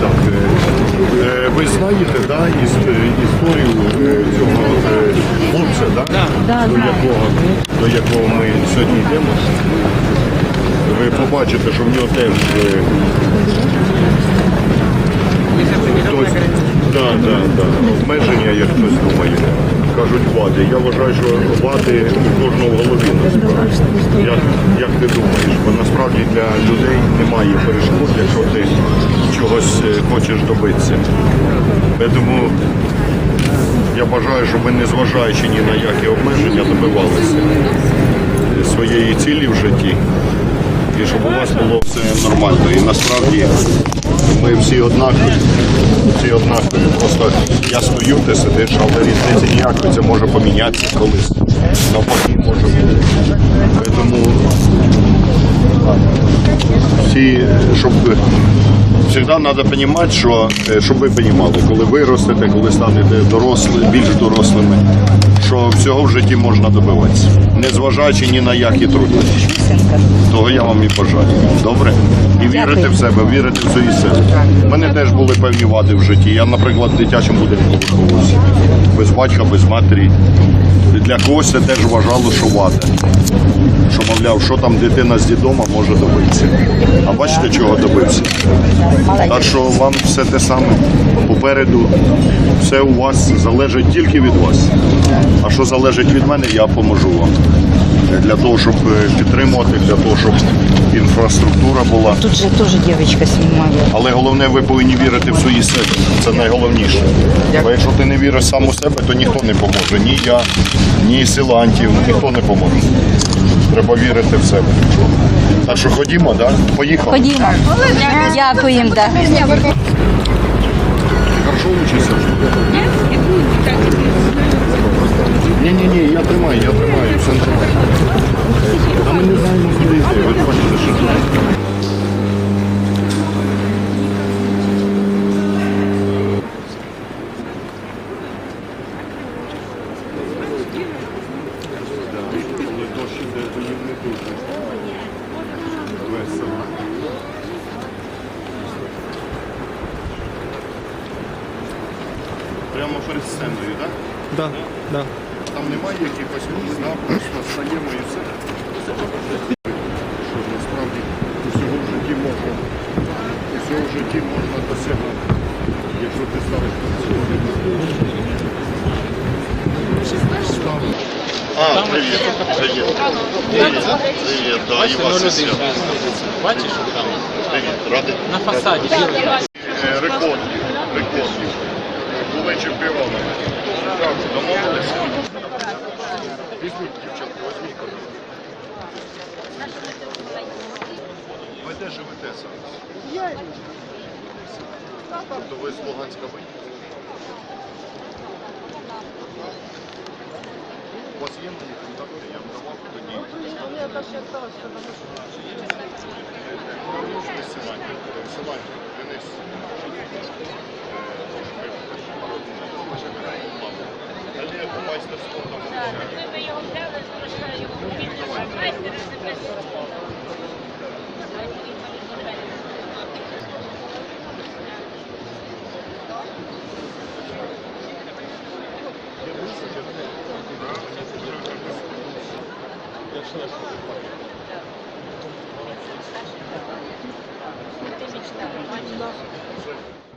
Так, е, е, ви знаєте, да, іс- історію е, цього е, хлопця, да? до, якого, до якого ми сьогодні йдемо. Ви побачите, що в нього теж е, хтось, да, да, да, обмеження, як хтось думає. Кажуть вади. Я вважаю, що вади у кожного в голові насправді. Як, як ти думаєш? Бо насправді для людей немає перешкод, якщо ти чогось е, хочеш добитися. Тому я бажаю, щоб ви, незважаючи ні на які обмеження, добивалися своєї цілі в житті. І щоб у вас було все нормально. І насправді ми всі однакові. Всі однакові. Просто я стою, ти сидиш, але різниці ніякої. Це може помінятися колись. Навпаки може бути. Тому всі, щоб завжди треба розуміти, що е, щоб ви розуміли, коли виростете, коли станете дорослі, більш дорослими, що всього в житті можна добиватися, незважаючи ні на які труднощі. Того я вам і бажаю. Добре? І вірити в себе, вірити в свої сили. У мене теж були певні вади в житті. Я, наприклад, в дитячому будинку виховувався. Без батька, без матері. Для когось це теж вважало, що вада. Що, мовляв, що там дитина з дідома може добитися. А бачите, чого добився? Так що вам все те саме. Попереду все у вас залежить тільки від вас. А що залежить від мене, я поможу вам. Для того, щоб е, підтримувати, для того, щоб інфраструктура була. Тут же тоже девочка снимает. Але головне, ви повинні вірити в свої сили. Це найголовніше. Бо якщо ти не віриш сам у себе, то ніхто не поможе. Ні я, ні силантів, ніхто не поможе. Треба вірити в себе. Так що ходімо, да? Поїхали. Ходімо. Дякуємо, да. Хорошо учишся? Ні, ні, ні, я тримаю, я тримаю, все нормально. А ми не знаємо, куди йти. Ви бачите, що тут. Коли дощ іде, то їм не дуже весело. Прямо перед сценою, так? Да, да. Там немає якихось да? просто стаємо і все. Що насправді усього в житті можна, усього в житті можна досягати, якщо ти ставиш на ціль. А, привіт. Привіт. Привіт. Привіт, да, і вас і свят. Бачиш, там Привіт, радий. на фасаді Рекордів, рекордів. Були чемпіонами. Так, домовилися. Візьміть, дівчатки, візьміть. Ви де живете зараз? Я. Тобто ви з Луганська виїхали? У вас є мої контакти, я вам давав тоді. Ми з Силантів, Силантів, Денис. Далі майстер спорту. Ми його взяли, залишили його більше майстер, не Все.